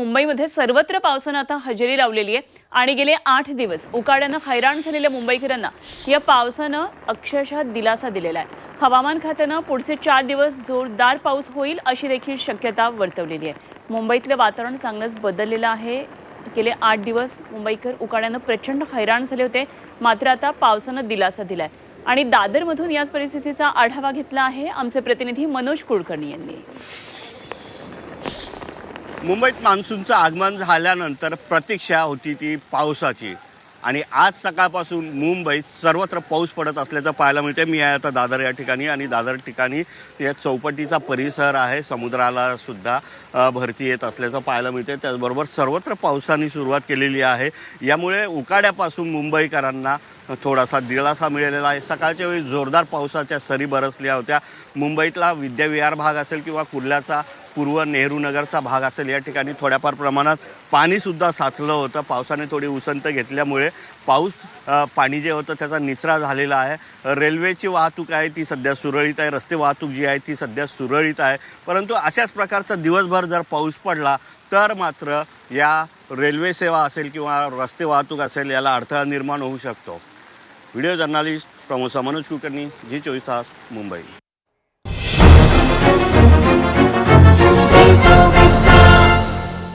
मुंबईमध्ये सर्वत्र पावसानं आता हजेरी लावलेली आहे. आणि गेले आठ दिवस उकाड्यानं हैराण झालेल्या मुंबईकरांना या पावसानं अक्षरशः दिलासा दिलेला आहे. हवामान खात्यानं पुढचे चार दिवस जोरदार पाऊस होईल अशी देखील शक्यता वर्तवलेली आहे. मुंबईतलं वातावरण चांगलंच बदललेलं आहे. गेले आठ दिवस मुंबईकर उकाड्यानं प्रचंड हैराण झाले होते. मात्र आता पावसानं दिलासा दिलाय. आणि दादरमधून याच परिस्थितीचा आढावा घेतला आहे आमचे प्रतिनिधी मनोज कुलकर्णी यांनी. मुंबईत मान्सूनचं आगमन झाल्यानंतर प्रतीक्षा होती ती पावसाची. आणि आज सकाळपासून मुंबईत सर्वत्र पाऊस पडत असल्याचं पाहायला मिळते मी आहे आता दादर या ठिकाणी आणि दादर ठिकाणी या चौपटीचा परिसर आहे. समुद्राला सुद्धा भरती येत असल्याचं पाहायला मिळते त्याचबरोबर सर्वत्र पावसाने सुरुवात केलेली आहे. यामुळे उकाड्यापासून मुंबईकरांना थोडासा दिलासा मिळालेला आहे. सकाळच्या वेळी जोरदार पावसाच्या सरी बरसल्या होत्या. मुंबईतला विद्याविहार भाग असेल किंवा कुर्ल्याचा पूर्व नेहरू नगरचा भाग असेल या ठिकाणी थोड्याफार प्रमाणात पाणीसुद्धा साचलं होतं. पावसाने थोडी उसंत घेतल्यामुळे पाऊस पाणी जे होतं त्याचा निचरा झालेला आहे. रेल्वेची वाहतूक आहे ती सध्या सुरळीत आहे. रस्ते वाहतूक जी आहे ती सध्या सुरळीत आहे. परंतु अशाच प्रकारचा दिवसभर जर पाऊस पडला तर मात्र या रेल्वे सेवा असेल किंवा रस्ते वाहतूक असेल याला अडथळा निर्माण होऊ शकतो. व्हिडिओ जर्नालिस्ट प्रमोसा मनोज कुलकर्णी जी चोवीस तास मुंबई.